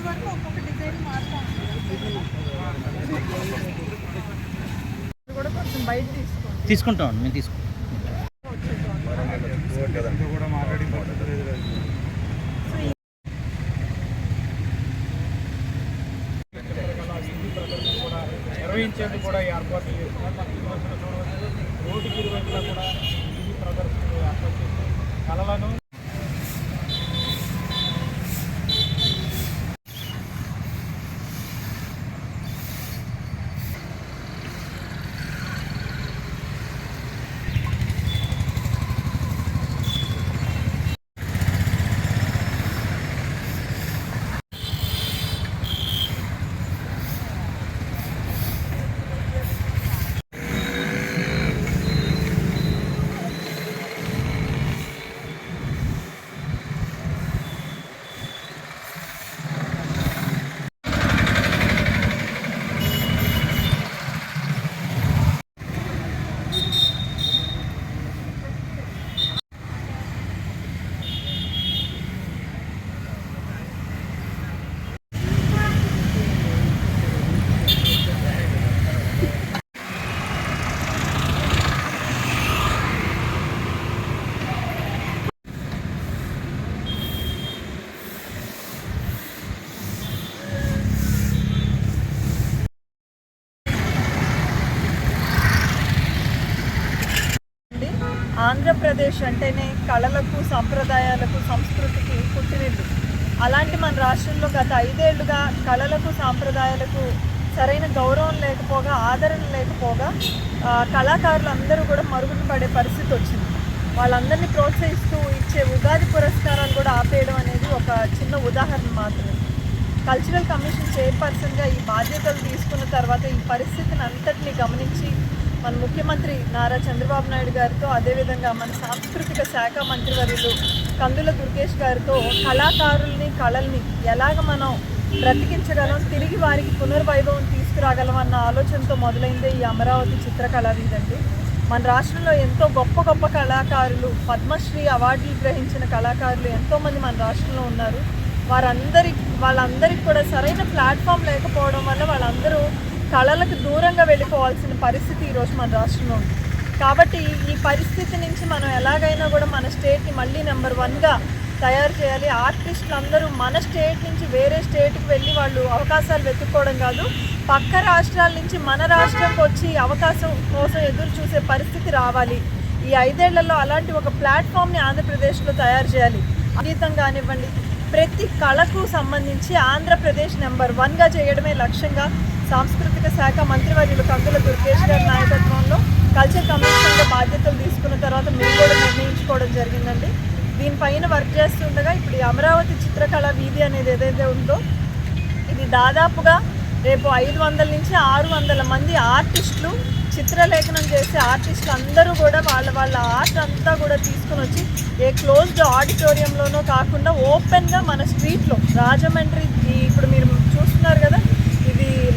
వరకు ఒక్కొక్క డిజైన్ మారుతాం కూడా కొంచెం బయట తీసుకోండి. తీసుకుంటాం మేము తీసుకుంటాం నిర్వహించేందుకు కూడా చేస్తున్నారు కూడా ఇరువైపులా కూడా ఇది ప్రదర్శనలు ఏర్పాటు చేస్తున్నారు కళలను ఆంధ్రప్రదేశ్ అంటేనే కళలకు సాంప్రదాయాలకు సంస్కృతికి పుట్టినిల్లు. అలాంటి మన రాష్ట్రంలో గత ఐదేళ్ళుగా కళలకు సాంప్రదాయాలకు సరైన గౌరవం లేకపోగా ఆదరణ లేకపోగా కళాకారులు అందరూ కూడా మరుగున పడే పరిస్థితి వచ్చింది. వాళ్ళందరినీ ప్రోత్సహిస్తూ ఇచ్చే ఉగాది పురస్కారాలు కూడా ఆపేయడం అనేది ఒక చిన్న ఉదాహరణ మాత్రమే. కల్చరల్ కమిషన్ చైర్పర్సన్గా ఈ బాధ్యతలు తీసుకున్న తర్వాత ఈ పరిస్థితిని అంతటినీ గమనించి మన ముఖ్యమంత్రి నారా చంద్రబాబు నాయుడు గారితో అదేవిధంగా మన సాంస్కృతిక శాఖ మంత్రివర్యులు కందుల దుర్గేష్ గారితో కళాకారుల్ని కళల్ని ఎలాగ మనం బ్రతికించగలం తిరిగి వారికి పునర్వైభవం తీసుకురాగలం అన్న ఆలోచనతో మొదలైందే ఈ అమరావతి చిత్రకళా వీధండి. మన రాష్ట్రంలో ఎంతో గొప్ప గొప్ప కళాకారులు పద్మశ్రీ అవార్డులు గ్రహించిన కళాకారులు ఎంతోమంది మన రాష్ట్రంలో ఉన్నారు. వారందరి వాళ్ళందరికీ కూడా సరైన ప్లాట్ఫామ్ లేకపోవడం వల్ల వాళ్ళందరూ కళలకు దూరంగా వెళ్ళిపోవాల్సిన పరిస్థితి ఈరోజు మన రాష్ట్రంలో ఉంది. కాబట్టి ఈ పరిస్థితి నుంచి మనం ఎలాగైనా కూడా మన స్టేట్ని మళ్ళీ నెంబర్ వన్గా తయారు చేయాలి. ఆర్టిస్టులు అందరూ మన స్టేట్ నుంచి వేరే స్టేట్కి వెళ్ళి వాళ్ళు అవకాశాలు వెతుక్కోవడం కాదు పక్క రాష్ట్రాల నుంచి మన రాష్ట్రంకి వచ్చి అవకాశం కోసం ఎదురు చూసే పరిస్థితి రావాలి. ఈ ఐదేళ్ళలో అలాంటి ఒక ప్లాట్ఫామ్ని ఆంధ్రప్రదేశ్లో తయారు చేయాలి. సంగీతం కానివ్వండి ప్రతి కళకు సంబంధించి ఆంధ్రప్రదేశ్ నెంబర్ వన్గా చేయడమే లక్ష్యంగా సాంస్కృతిక శాఖ మంత్రివర్యులు కందుల దుర్గేష్ గారి నాయకత్వంలో కల్చర్ కమిషన్గా బాధ్యతలు తీసుకున్న తర్వాత మేము కూడా నిర్ణయించుకోవడం జరిగిందండి. దీనిపైన వర్క్ చేస్తుండగా ఇప్పుడు ఈ అమరావతి చిత్రకళ వీధి అనేది ఏదైతే ఉందో ఇది దాదాపుగా రేపు ఐదు వందల నుంచి ఆరు వందల మంది ఆర్టిస్టులు చిత్రలేఖనం చేసే ఆర్టిస్టులు అందరూ కూడా వాళ్ళ వాళ్ళ ఆర్ట్ అంతా కూడా తీసుకుని వచ్చి ఏ క్లోజ్డ్ ఆడిటోరియంలోనో కాకుండా ఓపెన్గా మన స్ట్రీట్లో రాజమండ్రి ఇప్పుడు మీరు చూస్తున్నారు కదా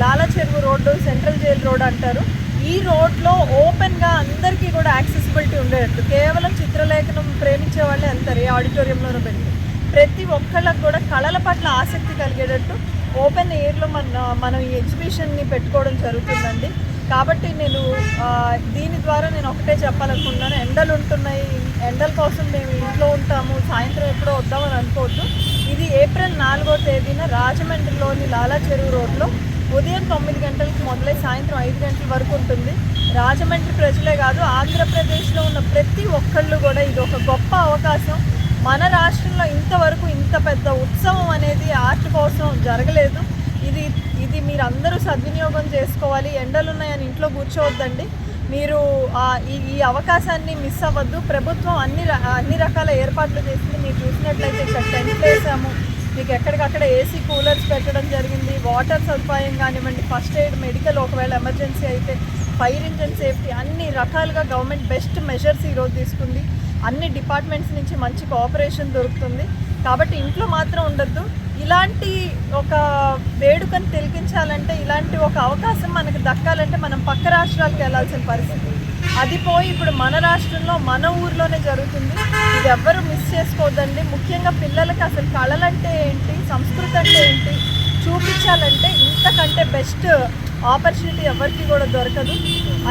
లాలా చెరువు రోడ్డు సెంట్రల్ జైల్ రోడ్ అంటారు. ఈ రోడ్లో ఓపెన్గా అందరికీ కూడా యాక్సెసిబిలిటీ ఉండేటట్టు. కేవలం చిత్రలేఖనం ప్రేమించే వాళ్ళే వెళ్తారు ఏ ఆడిటోరియంలోనూ వెళ్ళి ప్రతి ఒక్కళ్ళకు కూడా కళల పట్ల ఆసక్తి కలిగేటట్టు ఓపెన్ ఎయిర్లో మన మనం ఈ ఎగ్జిబిషన్ని పెట్టుకోవడం జరుగుతుందండి. కాబట్టి నేను దీని ద్వారా నేను ఒకటే చెప్పాలనుకుంటున్నాను. ఎండలు ఉంటున్నాయి. ఎండల కోసం మేము ఇంట్లో ఉంటాము. సాయంత్రం ఎప్పుడో వద్దామని అనుకోవద్దు. ఇది ఏప్రిల్ నాలుగో తేదీన రాజమండ్రిలోని లాలా చెరువు రోడ్లో ఉదయం తొమ్మిది గంటలకు మొదలై సాయంత్రం ఐదు గంటల వరకు ఉంటుంది. రాజమండ్రి ప్రజలే కాదు ఆంధ్రప్రదేశ్లో ఉన్న ప్రతి ఒక్కళ్ళు కూడా ఇది ఒక గొప్ప అవకాశం. మన రాష్ట్రంలో ఇంతవరకు ఇంత పెద్ద ఉత్సవం అనేది ఆర్ట్ కోసం జరగలేదు. ఇది ఇది మీరు అందరూ సద్వినియోగం చేసుకోవాలి. ఎండలు ఉన్నాయని ఇంట్లో కూర్చోవద్దండి. మీరు ఈ ఈ అవకాశాన్ని మిస్ అవ్వద్దు. ప్రభుత్వం అన్ని అన్ని రకాల ఏర్పాట్లు చేసింది. మీరు చూసినట్లయితే ఇక్కడ టెంట్ వేసాము. మీకు ఎక్కడికక్కడ ఏసీ కూలర్స్ పెట్టడం జరిగింది. వాటర్ సదుపాయం కానివ్వండి ఫస్ట్ ఎయిడ్ మెడికల్ ఒకవేళ ఎమర్జెన్సీ అయితే ఫైర్ ఇంజన్ సేఫ్టీ అన్ని రకాలుగా గవర్నమెంట్ బెస్ట్ మెజర్స్ ఈరోజు తీసుకుంది. అన్ని డిపార్ట్మెంట్స్ నుంచి మంచి కోఆపరేషన్ దొరుకుతుంది. కాబట్టి ఇంట్లో మాత్రం ఉండొద్దు. ఇలాంటి ఒక వేడుకను తిలకించాలంటే ఇలాంటి ఒక అవకాశం మనకు దక్కాలంటే మనం పక్క రాష్ట్రాలకు వెళ్ళాల్సిన పరిస్థితి. అది పోయి ఇప్పుడు మన రాష్ట్రంలో మన ఊర్లోనే జరుగుతుంది. ఇది ఎవ్వరు మిస్ చేసుకోవద్దండి. ముఖ్యంగా పిల్లలకి అసలు కళలంటే ఏంటి సంస్కృతి అంటే ఏంటి చూపించాలంటే ఇంతకంటే బెస్ట్ ఆపర్చునిటీ ఎవరికి కూడా దొరకదు.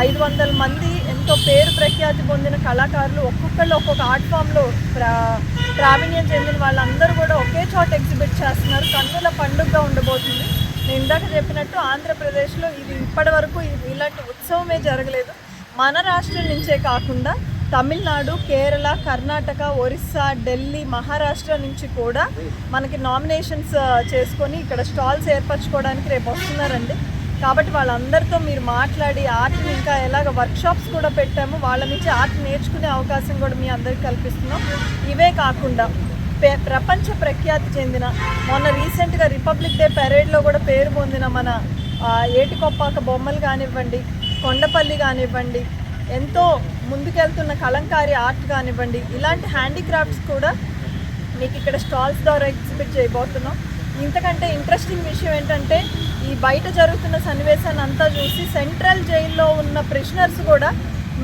ఐదు వందల మంది ఎంతో పేరు ప్రఖ్యాతి పొందిన కళాకారులు ఒక్కొక్కళ్ళు ఒక్కొక్క ఆర్ట్ ఫామ్లో ప్రా ప్రావీణ్యం చెందిన వాళ్ళందరూ కూడా ఒకే చోట ఎగ్జిబిట్ చేస్తున్నారు. కన్నుల పండుగగా ఉండబోతుంది. నేను ఇందాక చెప్పినట్టు ఆంధ్రప్రదేశ్లో ఇది ఇప్పటి వరకు ఇలాంటి ఉత్సవమే జరగలేదు. మన రాష్ట్రం నుంచే కాకుండా తమిళనాడు కేరళ కర్ణాటక ఒరిస్సా ఢిల్లీ మహారాష్ట్ర నుంచి కూడా మనకి నామినేషన్స్ చేసుకొని ఇక్కడ స్టాల్స్ ఏర్పరచుకోవడానికి రేపు వస్తున్నారండి. కాబట్టి వాళ్ళందరితో మీరు మాట్లాడి ఆర్ట్ని ఇంకా ఎలాగ వర్క్షాప్స్ కూడా పెట్టాము వాళ్ళ నుంచి ఆర్ట్ నేర్చుకునే అవకాశం కూడా మీ అందరికి కల్పిస్తున్నాం. ఇవే కాకుండా ప్రపంచ ప్రఖ్యాతి చెందిన మొన్న రీసెంట్గా రిపబ్లిక్ డే పెరేడ్లో కూడా పేరు పొందిన మన ఏటికొప్పాక బొమ్మలు కానివ్వండి కొండపల్లి కానివ్వండి ఎంతో ముందుకెళ్తున్న కలంకారీ ఆర్ట్ కానివ్వండి ఇలాంటి హ్యాండీక్రాఫ్ట్స్ కూడా మీకు ఇక్కడ స్టాల్స్ ద్వారా ఎగ్జిబిట్ చేయబోతున్నాం. ఇంతకంటే ఇంట్రెస్టింగ్ విషయం ఏంటంటే ఈ బయట జరుగుతున్న సన్నివేశాన్ని అంతా చూసి సెంట్రల్ జైల్లో ఉన్న ప్రిషనర్స్ కూడా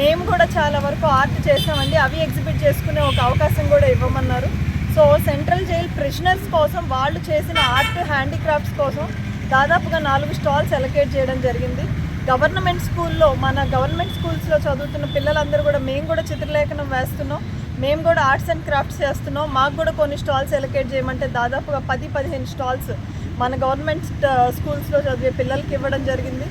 మేము కూడా చాలా వరకు ఆర్ట్ చేసామండి. అవి ఎగ్జిబిట్ చేసుకునే ఒక అవకాశం కూడా ఇవ్వమన్నారు. సో సెంట్రల్ జైల్ ప్రిషనర్స్ కోసం వాళ్ళు చేసిన ఆర్ట్ హ్యాండీక్రాఫ్ట్స్ కోసం దాదాపుగా నాలుగు స్టాల్స్ ఎలకేట్ చేయడం జరిగింది. గవర్నమెంట్ స్కూల్లో మన గవర్నమెంట్ స్కూల్స్లో చదువుతున్న పిల్లలందరూ కూడా మేము కూడా చిత్రలేఖనం వేస్తున్నాం. మేము కూడా ఆర్ట్స్ అండ్ క్రాఫ్ట్స్ చేస్తున్నాం. మాకు కూడా కొన్ని స్టాల్స్ ఎలకేట్ చేయమంటే దాదాపుగా పది పదిహేను స్టాల్స్ మన గవర్నమెంట్ స్కూల్స్లో చదివే పిల్లలకి ఇవ్వడం జరిగింది.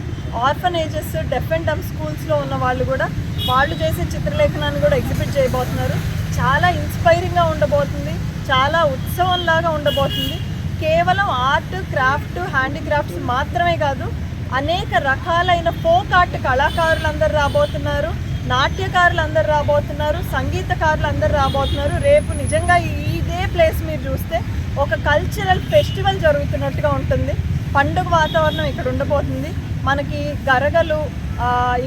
ఆర్ఫనేజెస్ డెఫ్ అండ్ డమ్ స్కూల్స్లో ఉన్న వాళ్ళు కూడా వాళ్ళు చేసే చిత్రలేఖనాన్ని కూడా ఎగ్జిబిట్ చేయబోతున్నారు. చాలా ఇన్స్పైరింగ్గా ఉండబోతుంది. చాలా ఉత్సవంలాగా ఉండబోతుంది. కేవలం ఆర్ట్ క్రాఫ్ట్ హ్యాండీక్రాఫ్ట్స్ మాత్రమే కాదు అనేక రకాలైన ఫోక్ ఆర్ట్ కళాకారులు అందరు రాబోతున్నారు నాట్యకారులు అందరు రాబోతున్నారు సంగీతకారులు అందరు రాబోతున్నారు. రేపు నిజంగా ఇదే ప్లేస్ మీరు చూస్తే ఒక కల్చరల్ ఫెస్టివల్ జరుగుతున్నట్టుగా ఉంటుంది. పండుగ వాతావరణం ఇక్కడ ఉండబోతుంది. మనకి గరగలు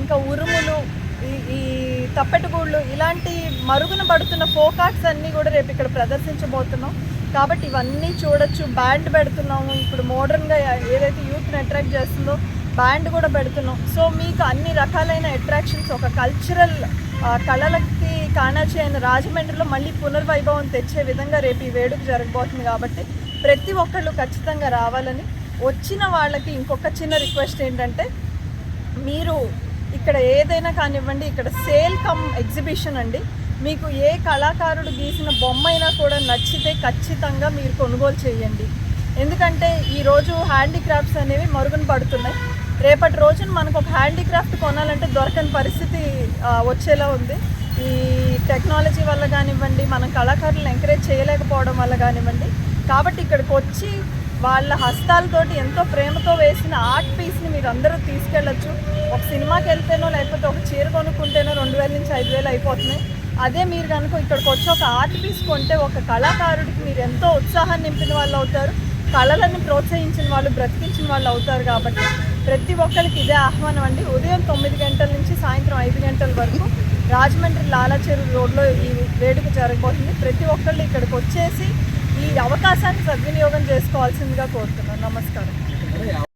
ఇంకా ఉరుములు ఈ ఈ తప్పెటగూళ్ళు ఇలాంటి మరుగున పడుతున్న ఫోకాట్స్ అన్నీ కూడా రేపు ఇక్కడ ప్రదర్శించబోతున్నాం. కాబట్టి ఇవన్నీ చూడొచ్చు. బ్యాండ్ పెడుతున్నాము. ఇప్పుడు మోడర్న్గా ఏదైతే యూత్ని అట్రాక్ట్ చేస్తుందో బ్యాండ్ కూడా పెడుతున్నాం. సో మీకు అన్ని రకాలైన అట్రాక్షన్స్ ఒక కల్చరల్ కళలకి కానాచి అయిన రాజమండ్రిలో మళ్ళీ పునర్వైభవం తెచ్చే విధంగా రేపు ఈ వేడుక జరగబోతుంది కాబట్టి ప్రతి ఒక్కళ్ళు ఖచ్చితంగా రావాలని. వచ్చిన వాళ్ళకి ఇంకొక చిన్న రిక్వెస్ట్ ఏంటంటే మీరు ఇక్కడ ఏదైనా కానివ్వండి ఇక్కడ సేల్ కమ్ ఎగ్జిబిషన్ అండి. మీకు ఏ కళాకారుడు గీసిన బొమ్మ అయినా కూడా నచ్చితే ఖచ్చితంగా మీరు కొనుగోలు చేయండి. ఎందుకంటే ఈరోజు హ్యాండీక్రాఫ్ట్స్ అనేవి మరుగున పడుతున్నాయి. రేపటి రోజున మనకు ఒక హ్యాండీక్రాఫ్ట్ కొనాలంటే దొరకని పరిస్థితి వచ్చేలా ఉంది. ఈ టెక్నాలజీ వల్ల కానివ్వండి మనం కళాకారులను ఎంకరేజ్ చేయలేకపోవడం వల్ల కానివ్వండి కాబట్టి ఇక్కడికి వచ్చి వాళ్ళ హస్తాలతోటి ఎంతో ప్రేమతో వేసిన ఆర్ట్ పీస్ని మీరు అందరూ తీసుకెళ్ళొచ్చు. ఒక సినిమాకి వెళ్తేనో లేకపోతే ఒక చీర కొనుక్కుంటేనో రెండు వేల నుంచి ఐదు వేలు అయిపోతున్నాయి. అదే మీరు కనుక ఇక్కడికి వచ్చి ఒక ఆర్ట్ పీస్ కొంటే ఒక కళాకారుడికి మీరు ఎంతో ఉత్సాహాన్ని నింపిన వాళ్ళు అవుతారు కళలను ప్రోత్సహించిన వాళ్ళు బ్రతికించిన వాళ్ళు అవుతారు కాబట్టి ప్రతి ఒక్కరికి ఇదే ఆహ్వానం అండి. ఉదయం తొమ్మిది గంటల నుంచి సాయంత్రం ఐదు గంటల వరకు రాజమండ్రి లాలాచెరు రోడ్లో ఈ వేడుక జరగబోతుంది. ప్రతి ఒక్కళ్ళు ఇక్కడికి వచ్చేసి ఈ అవకాశాన్ని సద్వినియోగం చేసుకోవాల్సిందిగా కోరుతున్నాను. నమస్కారం.